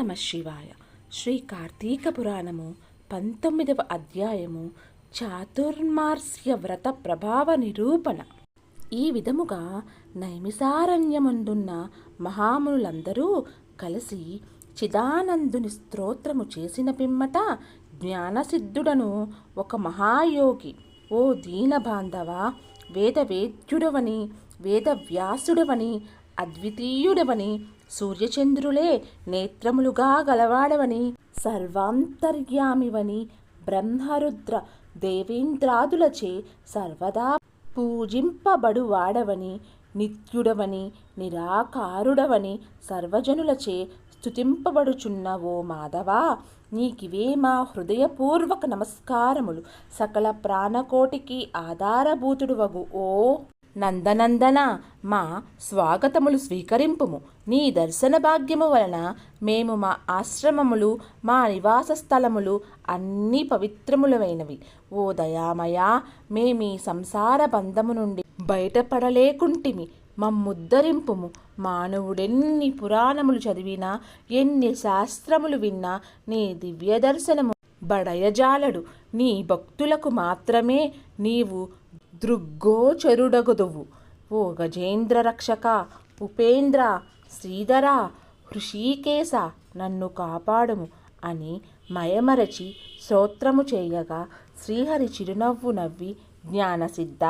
నమ శివాయ. శ్రీ కార్తీక పురాణము పంతొమ్మిదవ అధ్యాయము చాతుర్మాస్య వ్రత ప్రభావ నిరూపణ. ఈ విధముగా నైమిసారణ్యమందున్న మహామునులందరూ కలిసి చిదానందుని స్తోత్రము చేసిన పిమ్మట జ్ఞానసిద్ధుడను ఒక మహాయోగి ఓ దీనబాంధవ వేదవేద్యుడవని వేదవ్యాసుడవని అద్వితీయుడవని సూర్యచంద్రులే నేత్రములుగా గలవాడవని సర్వాంతర్యామివని బ్రహ్మరుద్ర దేవేంద్రాదులచే సర్వదా పూజింపబడువాడవని నిత్యుడవని నిరాకారుడవని సర్వజనులచే స్తుతింపబడుచున్న ఓ మాధవా నీకివే మా హృదయపూర్వక నమస్కారములు. సకల ప్రాణకోటికి ఆధారభూతుడువగు ఓ నందనందన మా స్వాగతములు స్వీకరింపుము. నీ దర్శన భాగ్యము వలన మేము మా ఆశ్రమములు మా నివాస స్థలములు అన్నీ పవిత్రములమైనవి ఓ దయామయ మేమీ సంసార బంధము నుండి బయటపడలేకుంటిమి. మమ్ముద్ధరింపుము. మానవుడెన్ని పురాణములు చదివినా ఎన్ని శాస్త్రములు విన్నా నీ దివ్య దర్శనము బడయజాలడు. నీ భక్తులకు మాత్రమే నీవు దృగ్గోచరుడగదువు ఓ గజేంద్ర రక్షక ఉపేంద్ర శ్రీధర హృషీకేశ నన్ను కాపాడుము అని మయమరచి స్తోత్రము చేయగా శ్రీహరి చిరునవ్వు నవ్వి జ్ఞానసిద్ధ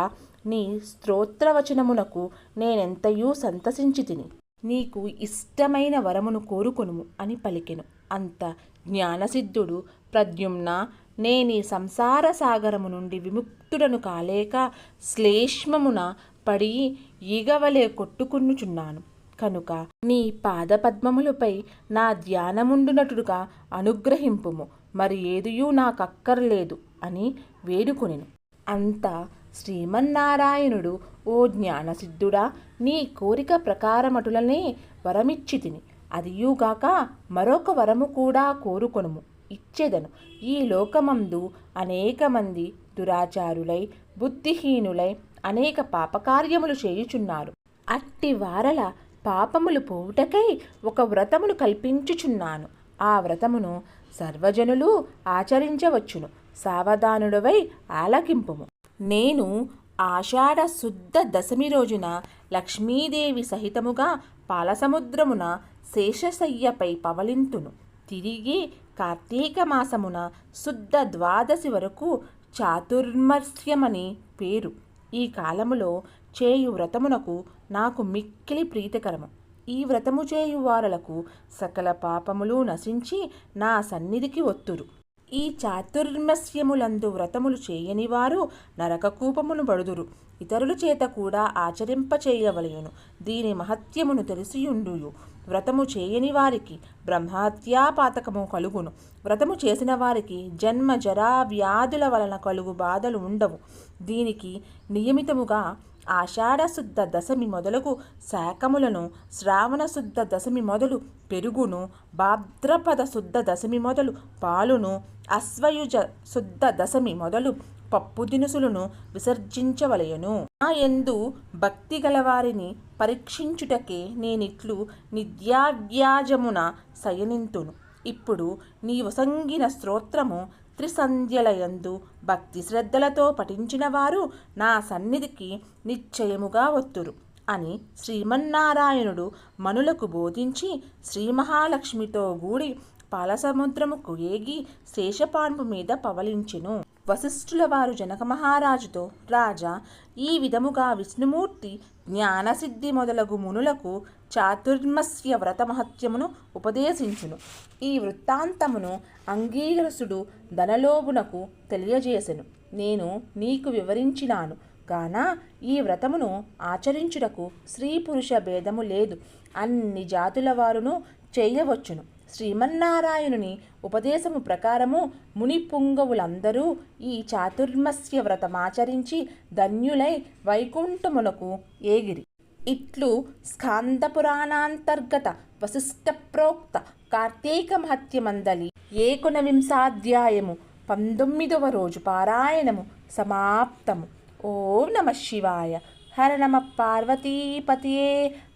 నీ స్తోత్రవచనమునకు నేనెంతయూ సంతసించి తిని నీకు ఇష్టమైన వరమును కోరుకొనుము అని పలికెను. అంత జ్ఞానసిద్ధుడు ప్రద్యుమ్న నేను ఈ సంసార సాగరము నుండి విముక్తుడను కాలేక శ్లేష్మమున పడి ఈగవలే కొట్టుకునుచున్నాను కనుక నీ పాదపద్మములపై నా ధ్యానముండునటుడుగా అనుగ్రహింపుము. మరి ఏదియూ నాకక్కర్లేదు అని వేడుకొనెను. అంత శ్రీమన్నారాయణుడు ఓ జ్ఞానసిద్ధుడా నీ కోరిక ప్రకారమటులనే వరమిచ్చి తిని అదియుగాక మరొక వరము కూడా కోరుకొనుము. ఇచ్చేదను. ఈ లోకమందు అనేక మంది దురాచారులై బుద్ధిహీనులై అనేక పాపకార్యములు చేయుచున్నారు. అట్టి వారల పాపములు పోవుటకై ఒక వ్రతమును కల్పించుచున్నాను. ఆ వ్రతమును సర్వజనులు ఆచరించవచ్చును. సావధానుడవై ఆలకింపుము. నేను ఆషాఢ శుద్ధ దశమి రోజున లక్ష్మీదేవి సహితముగా పాలసముద్రమున శేషశయ్యపై పవలింతును తిరిగి కార్తీక మాసమున శుద్ధ ద్వాదశి వరకు చాతుర్మస్యమని పేరు. ఈ కాలములో చేయు వ్రతమునకు నాకు మిక్కిలి ప్రీతికరము. ఈ వ్రతము చేయు వారలకు సకల పాపములు నశించి నా సన్నిధికి ఒత్తురు. ఈ చాతుర్మస్యములందు వ్రతములు చేయని వారు నరకకూపమును బడుదురు ఇతరుల చేత కూడా ఆచరింపచేయవలయును దీని మహత్యమును తెలిసియుండుయు. వ్రతము చేయని వారికి బ్రహ్మత్యాపాతకము కలుగును. వ్రతము చేసిన వారికి జన్మ జరా వ్యాధుల వలన కలుగు బాధలు ఉండవు. దీనికి నియమితముగా ఆషాఢశుద్ధ దశమి మొదలగు శాకములను శ్రావణశుద్ధ దశమి మొదలు పెరుగును భాద్రపద శుద్ధ దశమి మొదలు పాలును అశ్వయుజ శుద్ధ దశమి మొదలు పప్పు దినుసులను విసర్జించవలయను ఆ ఎందు భక్తి గలవారిని పరీక్షించుటకే నేనిట్లు నిద్యావ్యాజమున శయనింతును. ఇప్పుడు నీ వసంగిన స్తోత్రము త్రిసంధ్యలయందు భక్తి శ్రద్ధలతో పఠించిన వారు నా సన్నిధికి నిశ్చయముగా వత్తురు అని శ్రీమన్నారాయణుడు మనులకు బోధించి శ్రీ మహాలక్ష్మితో గూడి పాలసముద్రముకు ఏగి శేషపాన్పు మీద పవలించెను. వశిష్ఠుల వారు జనక మహారాజుతో రాజా ఈ విధముగా విష్ణుమూర్తి జ్ఞానసిద్ధి మొదలగు మునులకు చాతుర్మస్య వ్రతమహత్యమును ఉపదేశించును. ఈ వృత్తాంతమును అంగీరసుడు ధనలోభునకు తెలియజేసెను. నేను నీకు వివరించినాను. గాన ఈ వ్రతమును ఆచరించుటకు స్త్రీ పురుష భేదము లేదు. అన్ని జాతుల వారును చేయవచ్చును. శ్రీమన్నారాయణుని ఉపదేశము ప్రకారము ముని పుంగవులందరూ ఈ చాతుర్మస్య వ్రతమాచరించి ధన్యులై వైకుంఠమునకు ఏగిరి. ఇట్లు స్కాందపురాణాంతర్గత వశిష్ట ప్రోక్త కార్తీక మహత్యమందలి ఏకునవింశాధ్యాయము పంతొమ్మిదవ రోజు పారాయణము సమాప్తము. ఓం నమ శివాయ. హర నమ పార్వతీపతియే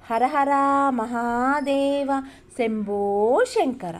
హర హర మహాదేవ శంభో శంకర